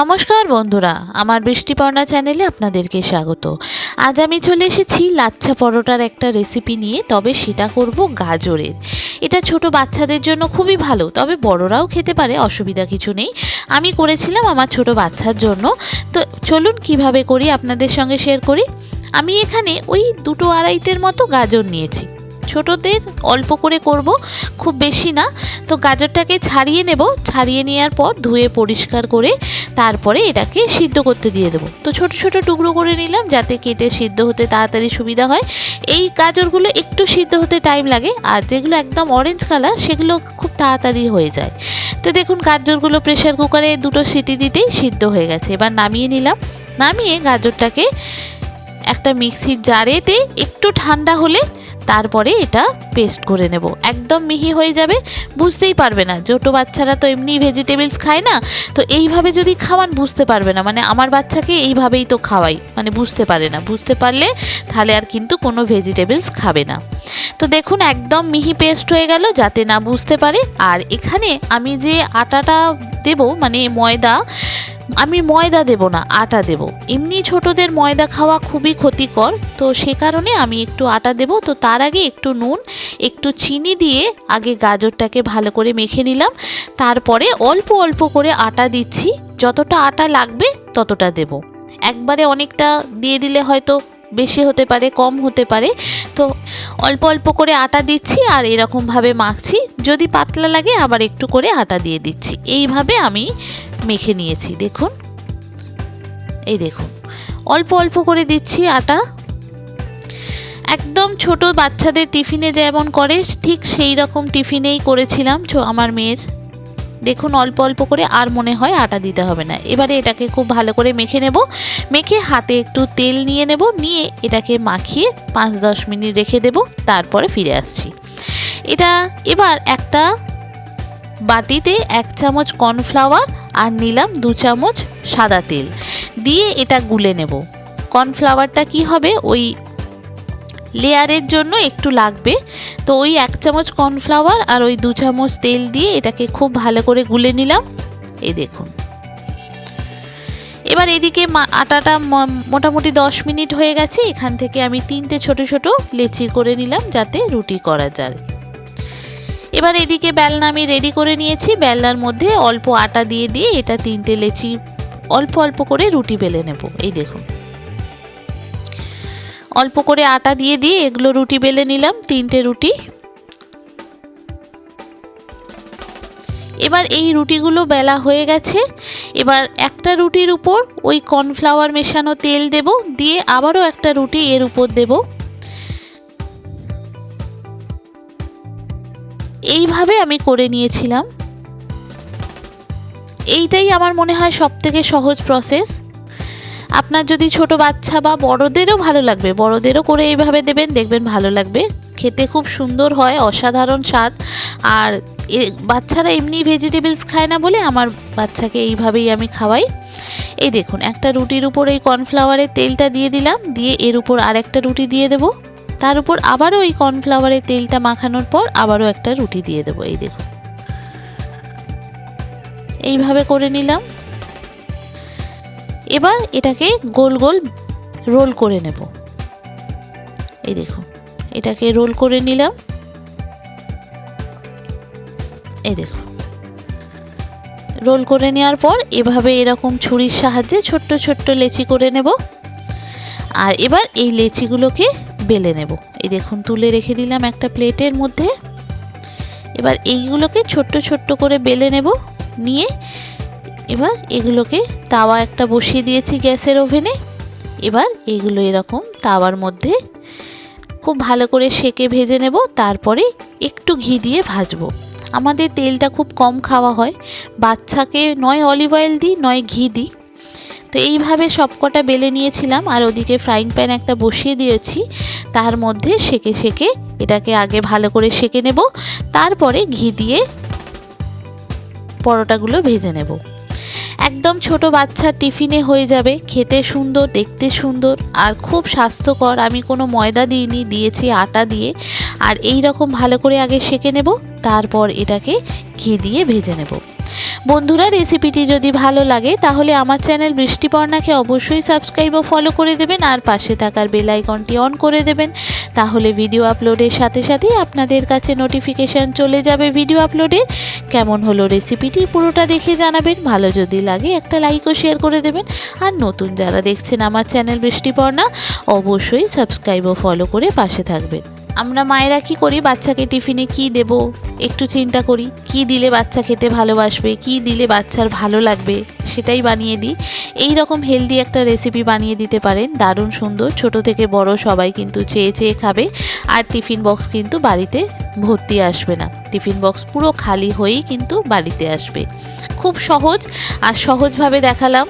নমস্কার বন্ধুরা, আমার বৃষ্টিপর্ণা চ্যানেলে আপনাদেরকে স্বাগত। আজ আমি চলে এসেছি লাচ্ছা পরোটার একটা রেসিপি নিয়ে, তবে সেটা করব গাজরের। এটা ছোট বাচ্চাদের জন্য খুবই ভালো, তবে বড়রাও খেতে পারে, অসুবিধা কিছু নেই। আমি করেছিলাম আমার ছোট বাচ্চার জন্য। তো চলুন কীভাবে করি আপনাদের সঙ্গে শেয়ার করি। আমি এখানে ওই দুটো আড়াইটের মতো গাজর নিয়েছি। ছোটদের অল্প করে করব, খুব বেশি না। তো গাজরটাকে ছাড়িয়ে নেব, ছাড়িয়ে নেওয়ার পর ধুয়ে পরিষ্কার করে তারপরে এটাকে সিদ্ধ করতে দিয়ে দেবো। তো ছোট ছোট টুকরো করে নিলাম যাতে কেটে সিদ্ধ হতে তাড়াতাড়ি সুবিধা হয়। এই গাজরগুলো একটু সিদ্ধ হতে টাইম লাগে, আর যেগুলো একদম অরেঞ্জ কালার সেগুলো খুব তাড়াতাড়ি হয়ে যায়। তো দেখুন গাজরগুলো প্রেশার কুকারে দুটো সিটি দিতেই সিদ্ধ হয়ে গেছে। এবার নামিয়ে নিলাম। নামিয়ে গাজরটাকে একটা মিক্সির জারেতে একটু ঠান্ডা হলে তারপরে এটা পেস্ট করে নেব। একদম মিহি হয়ে যাবে, বুঝতেই পারবে না। ছোটো বাচ্চারা তো এমনি ভেজিটেবলস খায় না। তো এইভাবে যদি খাওয়ান, বুঝতে পারবে না। মানে আমার বাচ্চাকে এইভাবেই তো খাওয়াই। মানে বুঝতে পারে না। বুঝতে পারলে তাহলে আর কিন্তু কোনো ভেজিটেবলস খাবে না। তো দেখুন, একদম মিহি পেস্ট হয়ে গেল, যাতে না বুঝতে পারে। আর এখানে আমি যে আটাটা দেব মানে ময়দা আমি ময়দা দেব না, আটা দেব। এমনি ছোটদের ময়দা খাওয়া খুবই ক্ষতিকর, তো সে কারণে আমি একটু আটা দেব। তো তার আগে একটু নুন, একটু চিনি দিয়ে আগে গাজরটাকে ভালো করে মেখে নিলাম। তারপরে অল্প অল্প করে আটা দিচ্ছি। যতটা আটা লাগবে ততটা দেব। একবারে অনেকটা দিয়ে দিলে হয়তো বেশি হতে পারে, কম হতে পারে। তো অল্প অল্প করে আটা দিচ্ছি আর এরকমভাবে মাখছি। যদি পাতলা লাগে আবার একটু করে আটা দিয়ে দিচ্ছি। এইভাবে আমি মেখে নিয়েছি, দেখুন। এই দেখুন, অল্প অল্প করে দিচ্ছি আটা। একদম ছোট বাচ্চাদের টিফিনে যেমন করে, ঠিক সেই রকম টিফিনেই করেছিলাম আমার মেয়ের। দেখুন, অল্প অল্প করে, আর মনে হয় আটা দিতে হবে না। এবারে এটাকে খুব ভালো করে মেখে নেব। মেখে হাতে একটু তেল নিয়ে নেব, নিয়ে এটাকে মাখিয়ে পাঁচ দশ মিনিট রেখে দেব, তারপরে ফিরে আসছি। এটা এবার একটা বাটিতে এক চামচ কর্নফ্লাওয়ার আর নিলাম দু চামচ সাদা তেল। দিয়ে এটা গুলে নেব। কর্নফ্লাওয়ারটা কি হবে? ওই লেয়ারের জন্য একটু লাগবে। তো ওই এক চামচ কর্নফ্লাওয়ার আর ওই দু চামচ তেল দিয়ে এটাকে খুব ভালো করে গুলে নিলাম। এই দেখুন। এবার এদিকে আটাটা মোটামুটি দশ মিনিট হয়ে গেছে। এখান থেকে আমি তিনটে ছোট ছোট লেচি করে নিলাম যাতে রুটি করা যায়। এবার এদিকে বেলনা আমি রেডি করে নিয়েছি। বেলনার মধ্যে অল্প আটা দিয়ে দিয়ে এটা তিনটে লেচি, অল্প অল্প করে রুটি বেলে নেব। এই দেখুন। অল্প করে আটা দিয়ে দিয়ে এগুলো রুটি বেলে নিলাম, তিনটে রুটি। এবার এই রুটিগুলো বেলা হয়ে গেছে। এবার একটা রুটির উপর ওই কর্নফ্লাওয়ার মেশানো তেল দেব, দিয়ে আবারও একটা রুটি এর উপর দেব। এইভাবে আমি করে নিয়েছিলাম। এইটাই আমার মনে হয় সব থেকে সহজ প্রসেস আপনার যদি ছোট বাচ্চা বা বড়দেরও ভালো লাগবে, বড়দেরও করে এইভাবে দেবেন, দেখবেন ভালো লাগবে। খেতে খুব সুন্দর হয়, অসাধারণ স্বাদ। আর বাচ্চারা এমনি ভেজিটেবলস খায় না বলে আমার বাচ্চাকে এইভাবেই আমি খাওয়াই। এই দেখুন, একটা রুটির উপর এই কর্নফ্লাওয়ারের তেলটা দিয়ে দিলাম, দিয়ে এর উপর আর একটা রুটি দিয়ে দেবো। তার উপর আবারও এই কর্নফ্লাওয়ারের তেলটা মাখানোর পর আবারও একটা রুটি দিয়ে দেবো, এই দেখুন। এইভাবে করে নিলাম। এবার এটাকে গোল গোল রোল করে নেব। এই দেখুন, এটাকে রোল করে নিলাম। এই দেখুন। রোল করে নেওয়ার পর এভাবে এরকম ছুরির সাহায্যে ছোট্ট ছোট্ট লেচি করে নেব। আর এবার এই লেচিগুলোকে বেলে নেব। এই দেখুন, তুলে রেখে দিলাম একটা প্লেটের মধ্যে। এবার এইগুলোকে ছোট্ট ছোট্ট করে বেলে নেব। নিয়ে এবার এগুলোকে তাওয়া একটা বসিয়ে দিয়েছি গ্যাসের ওভেনে। এবার এগুলো এরকম তাওয়ার মধ্যে খুব ভালো করে সেকে ভেজে নেব। তারপরে একটু ঘি দিয়ে ভাজবো। আমাদের তেলটা খুব কম খাওয়া হয়। বাচ্চাকে নয় অলিভ অয়েল দিই, নয় ঘি দিই। তো এইভাবে সবকটা বেলে নিয়েছিলাম আর ওদিকে ফ্রাইং প্যান একটা বসিয়ে দিয়েছি। তার মধ্যে সেকে সেকে এটাকে আগে ভালো করে সেকে নেব, তারপরে ঘি দিয়ে পরোটাগুলো ভেজে নেব। একদম ছোট বাচ্চার টিফিনে হয়ে যাবে, খেতে সুন্দর, দেখতে সুন্দর আর খুব স্বাস্থ্যকর। আমি কোনো ময়দা দিইনি, দিয়েছি আটা দিয়ে। আর এই রকম ভালো করে আগে সেকে নেব, তারপর এটাকে ঘি দিয়ে ভেজে নেব। বন্ধুরা রেসিপিটি যদি ভালো লাগে, তাহলে আমার চ্যানেল বৃষ্টিপর্ণাকে অবশ্যই সাবস্ক্রাইব ও ফলো করে দেবেন আর পাশে থাকার বেল আইকনটি অন করে দেবেন। তাহলে ভিডিও আপলোডের সাথে সাথেই আপনাদের কাছে নোটিফিকেশান চলে যাবে ভিডিও আপলোডে কেমন হলো রেসিপিটি পুরোটা দেখে জানাবেন, ভালো যদি লাগে একটা লাইক ও শেয়ার করে দেবেন। আর নতুন যারা দেখছেন আমার চ্যানেল বৃষ্টিপর্ণা অবশ্যই সাবস্ক্রাইব ও ফলো করে পাশে থাকবেন। আমরা মায়েরা কি করি? বাচ্চাকে টিফিনে কি দেব? একটু চিন্তা করি, কি দিলে বাচ্চা খেতে ভালোবাসবে? কি দিলে বাচ্চার ভালো লাগবে? সেটাই বানিয়ে দিই। এই রকম হেলদি একটা রেসিপি বানিয়ে দিতে পারেন। দারুণ সুন্দর। ছোট থেকে বড় সবাই কিন্তু চেয়ে চেয়ে খাবে। আর টিফিন বক্স কিন্তু বাড়িতে ভর্তি আসবে না। টিফিন বক্স পুরো খালি হয়েই কিন্তু বাড়িতে আসবে। খুব সহজ। আর সহজভাবে দেখালাম।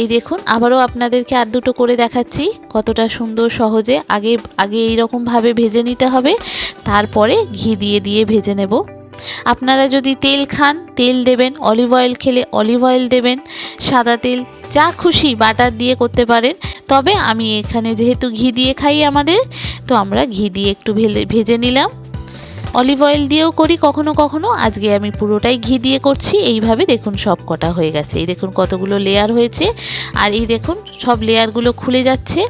এই দেখুন, আবারও আপনাদেরকে আর দুটো করে দেখাচ্ছি। কতটা সুন্দর, সহজে। আগে আগে এইরকমভাবে ভেজে নিতে হবে। তারপরে ঘি দিয়ে দিয়ে ভেজে নেব। আপনারা যদি তেল খান, তেল দেবেন, অলিভ অয়েল খেলে অলিভ অয়েল দেবেন, সাদা তেল, যা খুশি বাটার দিয়ে করতে পারেন। তবে আমি এখানে যেহেতু ঘি দিয়ে খাই আমাদের, তো আমরা ঘি দিয়ে একটু ভেজে নিলাম। অলিভ অয়েল দিয়েও করি, কখনো কখনো। আজকে আমি পুরোটাই ঘি দিয়ে করছি। এইভাবে দেখুন সব কটা হয়ে গেছে। এই দেখুন কতগুলো লেয়ার হয়েছে। আর এই দেখুন সব লেয়ারগুলো খুলে যাচ্ছে।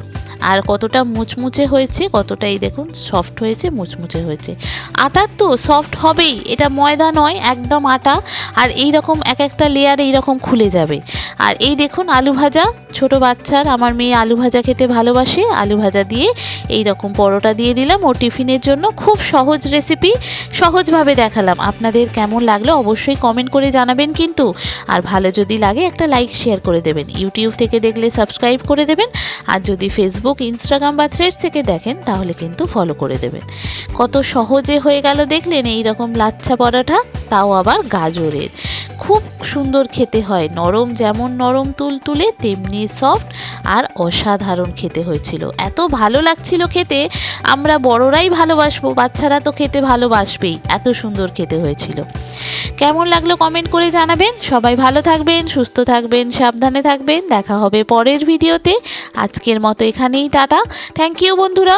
আর কতটা মুচমুচে হয়েছে, কতটা এই দেখুন সফট হয়েছে, মুচমুচে হয়েছে। আটার তো সফট হবেই। এটা ময়দা নয়, একদম আটা। আর এই রকম এক একটা লেয়ার এই রকম খুলে যাবে। আর এই দেখুন আলু ভাজা। ছোট বাচ্চার, আমার মেয়ে আলু ভাজা খেতে ভালোবাসে। আলু ভাজা দিয়ে এই রকম পরোটা দিয়ে দিলাম। ও টিফিনের জন্য খুব সহজ রেসিপি সহজভাবে দেখালাম। আপনাদের কেমন লাগল অবশ্যই কমেন্ট করে জানাবেন কিন্তু। আর ভালো যদি লাগে একটা লাইক শেয়ার করে দেবেন। ইউটিউব থেকে দেখলে সাবস্ক্রাইব করে দেবেন। আর যদি ফেসবুক ইনস্টাগ্রাম বা থ্রেড থেকে দেখেন, তাহলে কিন্তু ফলো করে দেবেন। কত সহজে হয়ে গেল দেখলেন এই রকম লাচ্ছা পরাঠা তাও আবার গাজরের। খুব সুন্দর খেতে হয়। নরম যেমন নরম তুল তুলে, তেমনি সফট আর অসাধারণ খেতে হয়েছিল। এত ভালো লাগছিল খেতে, আমরা বড়রাই ভালোবাসবো, বাচ্চারা তো খেতে ভালোবাসবেই। এত সুন্দর খেতে হয়েছিল। কেমন লাগল কমেন্ট করে জানাবেন। সবাই ভালো থাকবেন, সুস্থ থাকবেন, সাবধানে থাকবেন। দেখা হবে পরের ভিডিওতে আজকের মতো এখানেই, টাটা। থ্যাংক ইউ বন্ধুরা